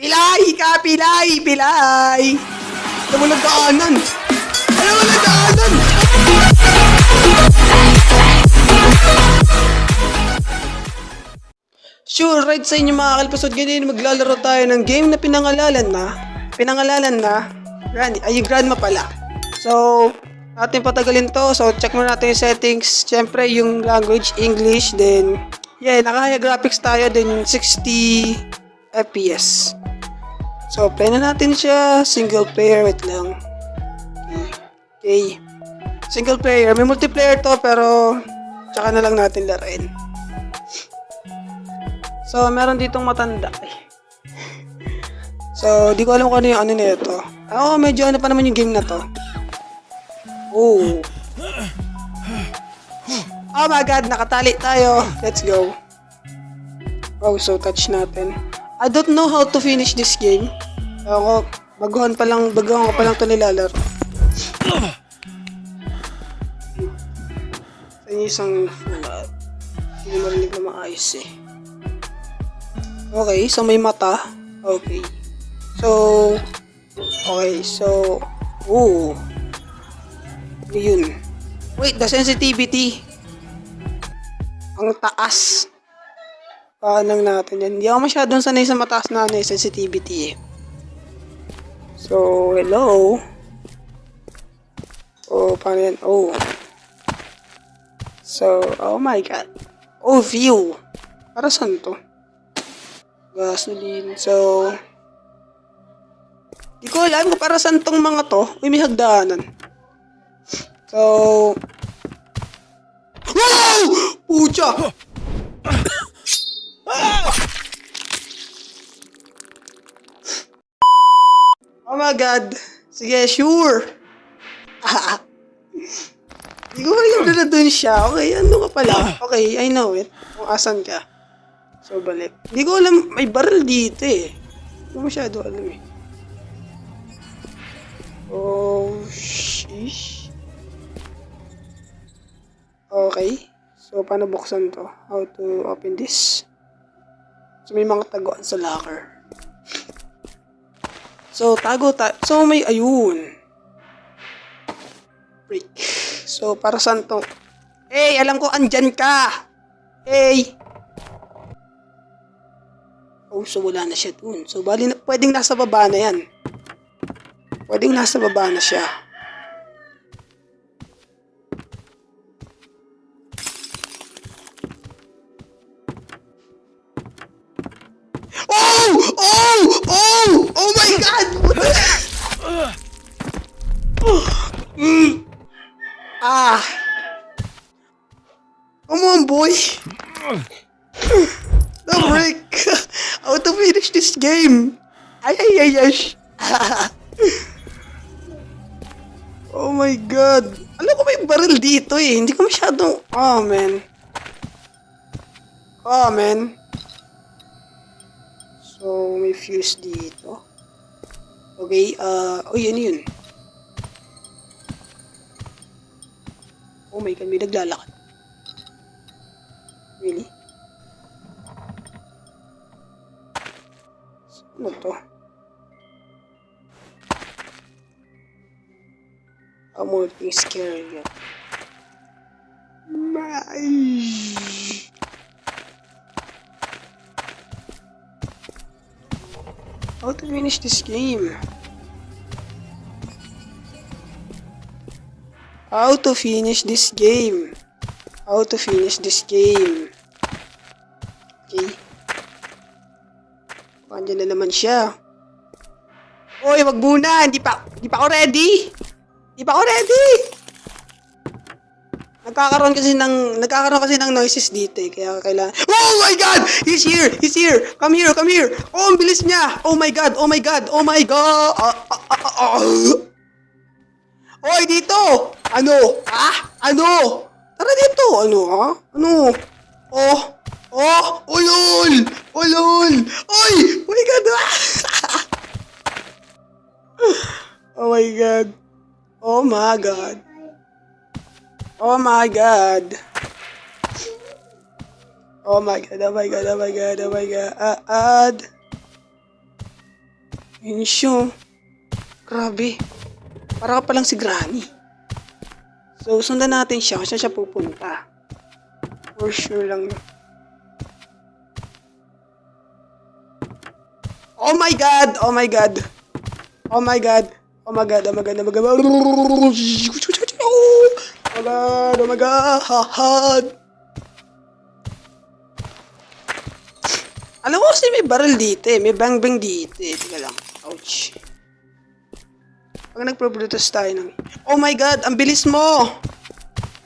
Pilay ka, pilay, pilay! Lang daanan! Alam mo daanan! Sure, right sa inyo mga kalpasod. Ganyan maglalaro tayo ng game na pinangalalan na. Pinangalalan na. Grand, ay grandma pala. So, natin patagalin to. So, check muna natin yung settings. Siyempre, yung language, English. Then, yeah, naka-high graphics tayo. Then, 60 FPS. So, play na natin siya. Single player, wait lang. Okay. Single player. May multiplayer to, pero tsaka na lang natin laruin. So, meron ditong matanda. So, di ko alam kung ano yung ano nito. Oo, medyo ano pa naman yung game na to. Oh. Oh my god, nakatali tayo. Let's go. Oh, so touch natin. I don't know how to finish this game. Ako, baguhan pa lang, baguhan ko pa lang ito nilalaro. Sa isang flat. Hindi marinig na maayos eh. Okay, so may mata. Okay. So, okay, so, ooh. Yun? Wait, the sensitivity. Ang taas. Paanang natin yan. Hindi ako masyadong sanay sa mataas na ano, eh, sensitivity eh. So, hello. Oh, paano yan? Oh. So, oh my god. Oh, view. Para saan to? Gasoline. So, di ko alam kung para saan tong mga to. Uy, may hagdanan. So, wow! Pucha! God. Sige, sure. Ko alam na doon siya. Okay, ano ka pala? Okay, I know it. Kung asan ka. So, balik. Hindi ko alam, may barrel dito eh. Hindi ko masyado alam eh. Oh, sheesh. Okay. So, paano buksan to? How to open this? So, may mga taguan sa locker. So, tago ta... So, may... Ayun. Break. So, para saan to? Hey, alam ko, andyan ka! Hey! Oh, so wala na siya dun. So, bali na, pwedeng nasa baba na yan. Pwedeng nasa baba na siya. Oh! My God! What the-. Ah! Come on, boy! The break! How to finish this game? Ay, ay, ay, ay. oh my god. Alam ko may barrel dito eh. Hindi ko masyadong... Oh, man. Oh, man. So, may fuse dito. Okay, uh... Oh, yun yun. Oh my god, may naglalakad. Really? Ano to? I'm more being scary yet. How to finish this game? How to finish this game? How to finish this game? Okay. Andiyan na naman siya. Oy, wag muna. Hindi pa, hindi pa ako ready. Hindi pa ako ready. Nagkakaroon kasi ng, nagkakaroon kasi ng noises dito eh. Kaya kailangan, Oh my God! He's here! He's here! Come here! Come here! Oh, ang bilis niya! Oh my God! Oh my God! Oh my God! Ah, ah, ah, ah, ah. Oy, dito! Ano? Ah? Ano? Tara dito! Ano, ha? Ano? Oh! Oh! Ulol! Ulol! Oy! Oh my God! Ah! oh my God! Oh my God! Oh my God! Oh my God! Oh my God! Oh my God! Oh my God! Ah, ad! Yun siya. Grabe. Para ka palang si Granny. So, sundan natin siya kung saan siya pupunta. For sure lang. Oh my God! Oh my God! Oh my God! Oh my God! Oh my God! Oh my God! Oh my God! Oh my God! Alam mo kasi may barrel dito eh. May bang bang dito eh. Teka lang. Ouch. Pag nagpro-brutus tayo ng... Oh my God! Ang bilis mo!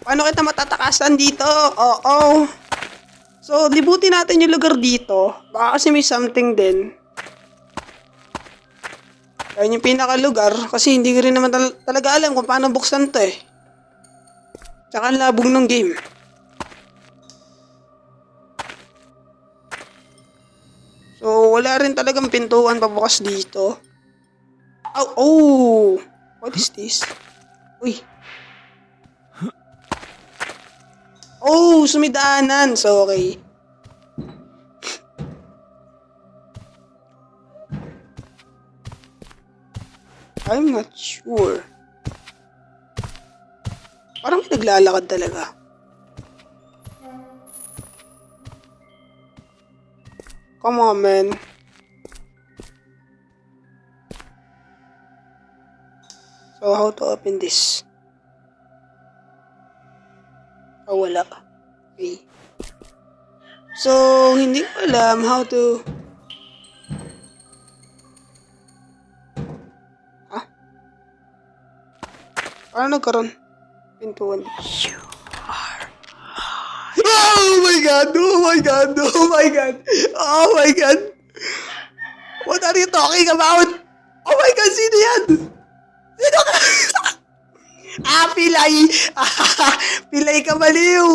Paano kita matatakasan dito? Oo. So, libutin natin yung lugar dito. Baka kasi may something din. Ayun yung pinakalugar kasi hindi ko rin naman tal- talaga alam kung paano buksan to eh. Tsaka ang labog ng game. So, wala rin talagang pintuan pabukas dito. Oh, oh! What is this? Uy. Oh, sumidaanan. So, okay. I'm not sure. Parang may naglalakad talaga. Come on, man. So, how to open this? Oh, wala. Okay. So, hindi ko alam how to... Ha? Paano nagkaroon? Pintuan. Oh my god! Oh my god! Oh my god! Oh my god! What are you talking about? Oh my god! Sino yan? Sino ka? ah, pilay! Ah, pilay ka baliw!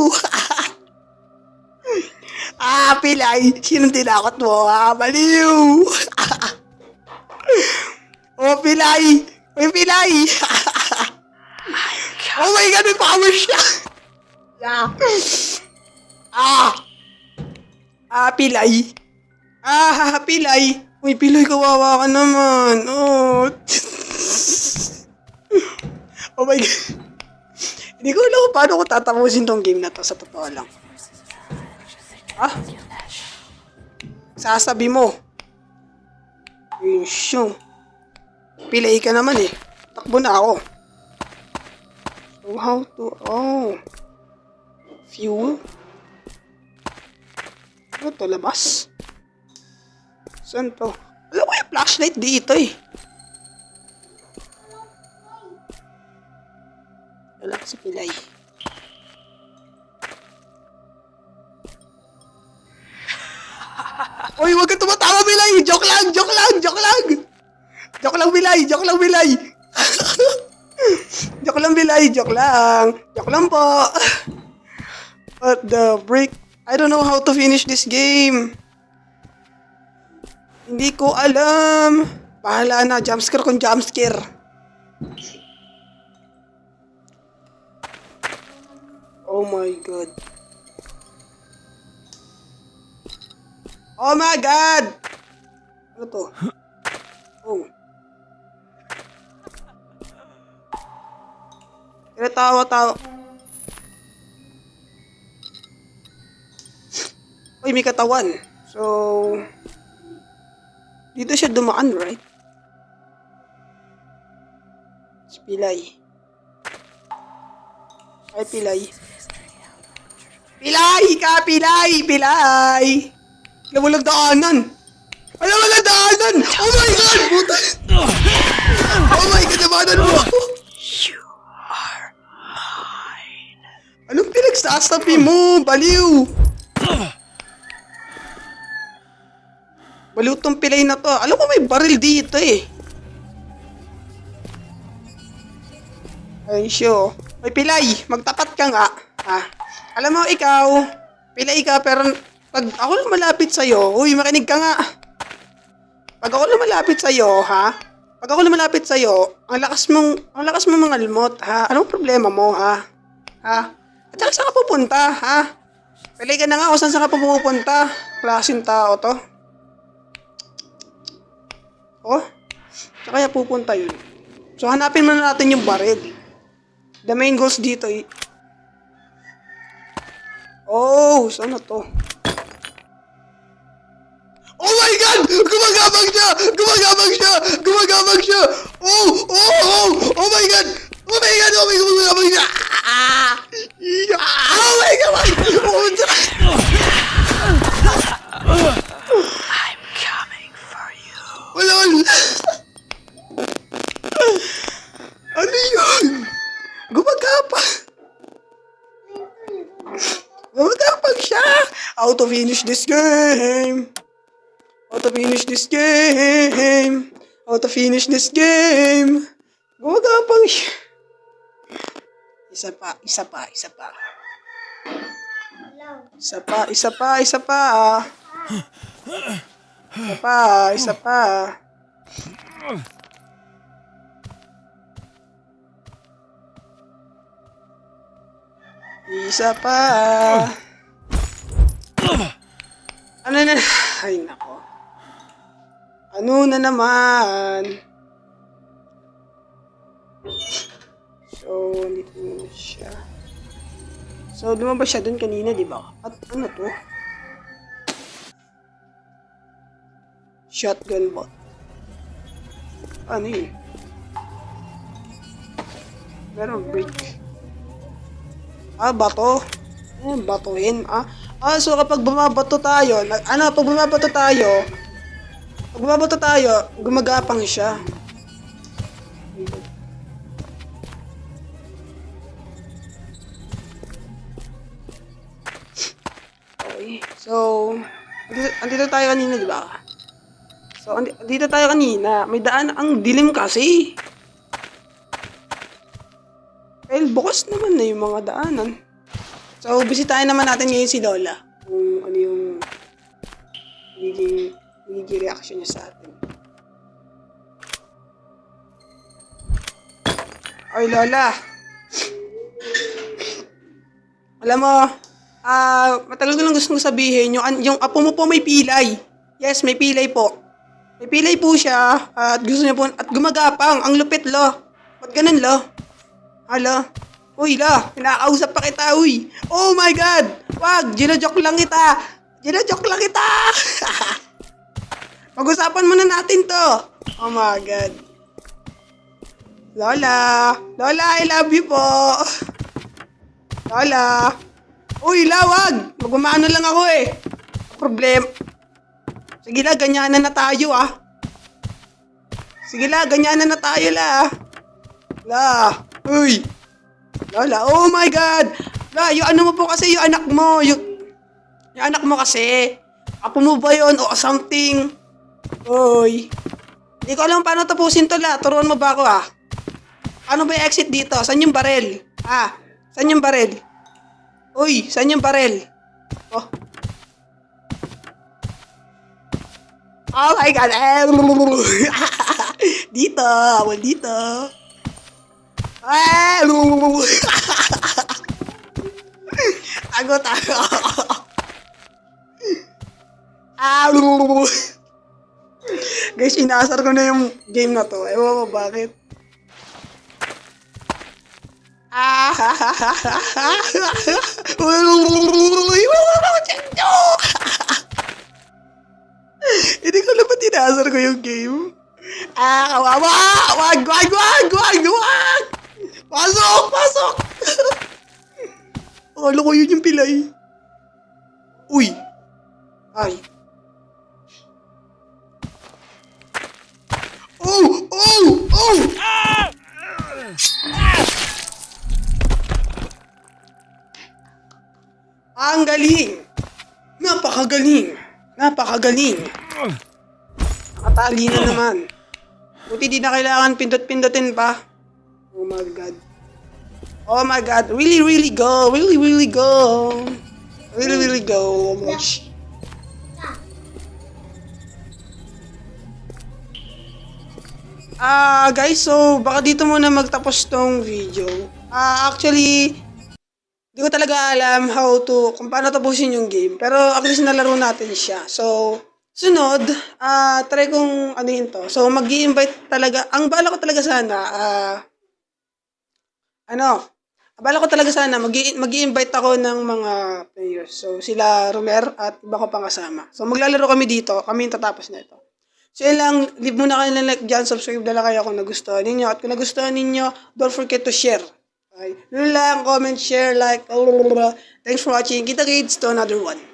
ah, pilay! Sinong tinakot mo? Ah, baliw! oh, pilay! May pilay! Oh my god! May power siya! Yeah. Ah! Ah, pilay. Ah, pilay. Uy, pilay, kawawa ka naman. Oh. oh my God. Hindi ko alam kung paano ko tatapusin tong game na to sa totoo lang. Ah? Sasabi mo. Yun. Pilay ka naman eh. Takbo na ako. How to... Oh. Fuel? Ano to? Labas? Saan to? Alam ko yung flashlight dito eh. Wala si Pilay. Uy, wag ka tumatawa, Pilay! Joke lang! Joke lang! Joke lang! Joke lang, Pilay! Joke lang, Pilay! joke lang, Pilay! Joke lang! Joke lang po! What the break? I don't know how to finish this game. Hindi ko alam. Bahala na, jumpscare kung jumpscare. Oh my god. Oh my god! Ano to? Oh. Tinatawa-tawa. Uy, may katawan. So, dito siya dumaan, right? Si Pilay. Ay, Pilay. Pilay ka, Pilay! Pilay! Lang daanan! Mo lang daanan! Oh my God! Puta! Oh my God, daanan mo! Anong pinagsasabi mo? Baliw! Baliw tong pilay na to. Alam mo may baril dito eh. Ay, siyo. May pilay, magtapat ka nga. Ha? Alam mo, ikaw, pilay ka, pero pag ako lumalapit sa'yo, uy, makinig ka nga. Pag ako lumalapit sa'yo, ha? Pag ako lumalapit sa'yo, ang lakas mong, ang lakas mong mga limot, ha? Anong problema mo, ha? Ha? At saka saan ka pupunta, ha? Pilay ka na nga kung saan saan ka pupunta. Klaseng tao to. Oh, Saan kaya pupunta yun? So, hanapin muna natin yung baril. The main goals dito eh. Oh, saan na to? Oh my God! Gumagabag siya! Gumagabag siya! Gumagabag siya! Oh! Oh! Oh! Oh my God! Oh my God! Oh my God! Gumagabag siya! Ah! I'm coming for you. Wala, wala. ano yun? Gumagapag. Gumagapag siya. How to finish this game. How to finish this game. How to finish this game. Gumagapang siya. Isa pa, isa pa, isa pa. Isa pa, isa pa, isa pa. Isa pa, isa pa. Isa pa. Ano na? Ay, nako. Ano na naman? So, dito na siya. So, lumabas siya dun kanina, di ba? At ano to? Shotgun bot. Ano yun? Meron break. Ah, bato. Ah, batuhin. Ah, ah so kapag bumabato tayo, ano, pag bumabato tayo, pag bumabato tayo, gumagapang siya. Andito, andito tayo kanina, di ba? So, andi, andito tayo kanina. May daan, ang dilim kasi. Well, bukas naman na yung mga daanan. So, bisitahin naman natin ngayon si Lola. Kung ano yung magiging, magiging reaction niya sa atin. Oy, Lola. Alam mo, ah, matagal ko lang gusto sabihin, yung, yung apo mo po may pilay. Yes, may pilay po. May pilay po siya, at gusto niya po, at gumagapang, ang lupit, lo. Ba't ganun, lo? Hala? Uy, la, kinakausap pa kita, uy. Oh my God! Wag, ginajoke lang kita. Ginajoke lang kita. Pag-usapan muna natin to. Oh my God. Lola. Lola, I love you po. Lola. Uy, la, wag. Magmamano lang ako eh. Problem. Sige la, ganyanan na tayo ah. Sige la, ganyanan na tayo la. La. Uy. Lola, oh my God! La, yung ano mo po kasi, yung anak mo, yung, yung anak mo kasi, apo mo ba yun o something? Uy. Hindi ko alam paano tapusin to la, turuan mo ba ako ah? Ano ba yung exit dito? Saan yung barel? Ah, saan yung barel? Uy, saan yung barel? Oh. Oh my God! Dito, well, dito. Tago, tago. Guys, inaasar ko na yung game na to. Ewan ko bakit. Ah, Hindi ko na ba't inaasar ko yung game? Ah, kawawa! Wag, wag, wag, wag, wag! Pasok! Pasok! Akala ko yun yung pilay. Uy! Ay. Oh! Oh! Oh! Ang galing! Napakagaling! Napakagaling! Nakatali na naman. Buti di na kailangan pindot-pindotin pa. Oh my god. Oh my god. Really, really go. Really, really go. Really, really go. Oh my sh- Ah, guys, so baka dito muna magtapos tong video. Ah, actually, Hindi ko talaga alam how to, kung paano tapusin yung game. Pero at least nalaro natin siya. So, Sunod, ah try kong ano yun to. So, mag invite talaga. Ang bala ko talaga sana, ah ano, ang bala ko talaga sana, mag invite ako ng mga players. So, sila Romer at iba ko pang kasama. So, maglalaro kami dito. Kami yung tatapos na ito. So, yun lang. Leave muna kayo ng like dyan. Subscribe na lang kayo kung nagustuhan ninyo. At kung nagustuhan ninyo, don't forget to share. Yun lang. Comment, share, like. Thanks for watching. Kita kids to another one.